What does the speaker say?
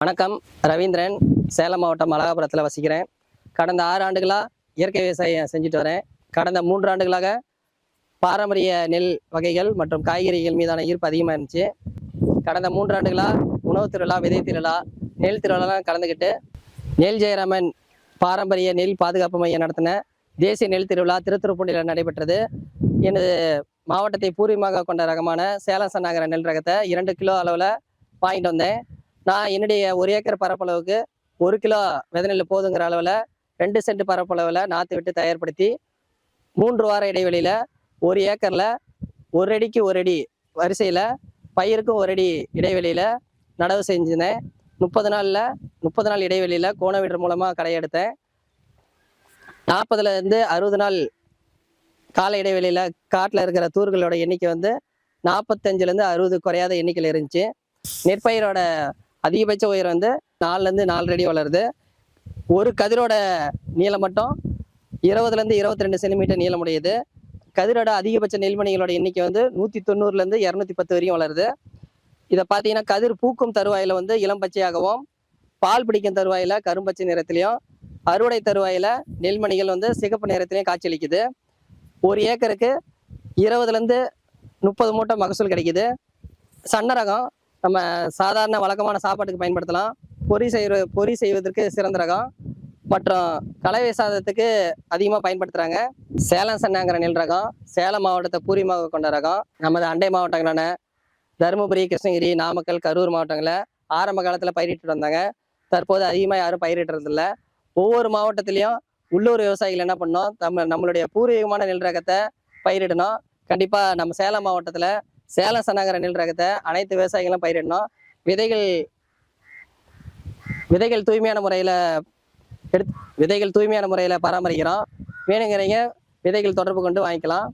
வணக்கம் ரவீந்திரன் சேலம் மாவட்டம் அழகாபுரத்தில் வசிக்கிறேன். கடந்த ஆறு ஆண்டுகளாக இயற்கை விவசாயம் செஞ்சுட்டு வரேன். கடந்த மூன்று ஆண்டுகளாக பாரம்பரிய நெல் வகைகள் மற்றும் காய்கறிகள் மீதான ஈர்ப்பு அதிகமாக இருந்துச்சு. கடந்த மூன்று ஆண்டுகளாக உணவு திருவிழா விதை திருவிழா நெல் திருவிழாலாம் கலந்துக்கிட்டு நெல் ஜெயராமன் பாரம்பரிய நெல் பாதுகாப்பு மையம் நடத்தின தேசிய நெல் திருவிழா திருத்துறைப்பூண்டியில் நடைபெற்றது. எனது மாவட்டத்தை பூர்வீகமாக கொண்ட ரகமான சேலம் சன்னாகர நெல் ரகத்தை இரண்டு கிலோ அளவில் வாங்கிட்டு வந்தேன். நான் என்னுடைய ஒரு ஏக்கர் பரப்பளவுக்கு ஒரு கிலோ விதநெல் போதுங்கிற அளவில் ரெண்டு சென்ட் பரப்பளவில் நாற்று விட்டு தயார்படுத்தி மூன்று வார இடைவெளியில் ஒரு ஏக்கரில் ஒரு அடிக்கு ஒரு அடி வரிசையில் பயிருக்கும் ஒரு அடி இடைவெளியில் நடவு செஞ்சிருந்தேன். முப்பது நாளில் முப்பது நாள் இடைவெளியில் கோணவீடர் மூலமாக கடையெடுத்தேன் நாற்பதுலேருந்து அறுபது நாள் கால இடைவெளியில் காட்டில் இருக்கிற தூர்களோட எண்ணிக்கை வந்து நாற்பத்தஞ்சுலேருந்து அறுபது குறையாத எண்ணிக்கையில் இருந்துச்சு. நெற்பயிரோட அதிகபட்ச உயரம் வந்து நாலுலேருந்து நாலு அடி வளருது. ஒரு கதிரோட நீளம் மட்டும் இருபதுலேருந்து இருபத்தி ரெண்டு சென்டிமீட்டர் நீளமுடையது. கதிரோட அதிகபட்ச நெல்மணிகளோட எண்ணிக்கை வந்து நூற்றி தொண்ணூறுலேருந்து இரநூத்தி பத்து வரையும் வளருது. இதை பார்த்தீங்கன்னா கதிர் பூக்கும் தருவாயில் வந்து இளம் பச்சையாகவும் பால் பிடிக்கும் தருவாயில் கரும்பச்சை நிறத்திலையும் அறுவடை தருவாயில் நெல்மணிகள் வந்து சிகப்பு நிறத்திலையும் காட்சியளிக்குது. ஒரு ஏக்கருக்கு இருபதுலேருந்து முப்பது மூட்டை மகசூல் கிடைக்குது. சன்ன ரகம் நம்ம சாதாரண வழக்கமான சாப்பாட்டுக்கு பயன்படுத்தலாம். பொரி செய்கிற பொரி செய்வதற்கு சிறந்த ரகம். மற்றும் கலவை சாதத்துக்கு அதிகமாக பயன்படுத்துகிறாங்க சேலம் சன்னாங்கிற நெல் ரகம் சேலம் மாவட்டத்தை பூர்வீகமாக கொண்ட ரகம் நமது அண்டை மாவட்டங்களான தருமபுரி கிருஷ்ணகிரி நாமக்கல் கரூர் மாவட்டங்களில் ஆரம்ப காலத்தில் பயிரிட்டு வந்தாங்க. தற்போது அதிகமாக யாரும் பயிரிட்டுறதில்ல ஒவ்வொரு மாவட்டத்திலையும் உள்ளூர் விவசாயிகள் என்ன பண்ணோம் நம்ம நம்மளுடைய பூர்வீகமான நெல் ரகத்தை பயிரிடணும். கண்டிப்பாக நம்ம சேலம் மாவட்டத்தில் சேலம் சன்னாகர நெல் ரகத்தை அனைத்து விவசாயிகளும் பயிரிடணும். விதைகள் விதைகள் தூய்மையான முறையில் எடுத்து விதைகள் தூய்மையான முறையில் பராமரிக்கிறோம். வேணுங்கிறீங்க விதைகள் தொடர்பு கொண்டு வாங்கிக்கலாம்.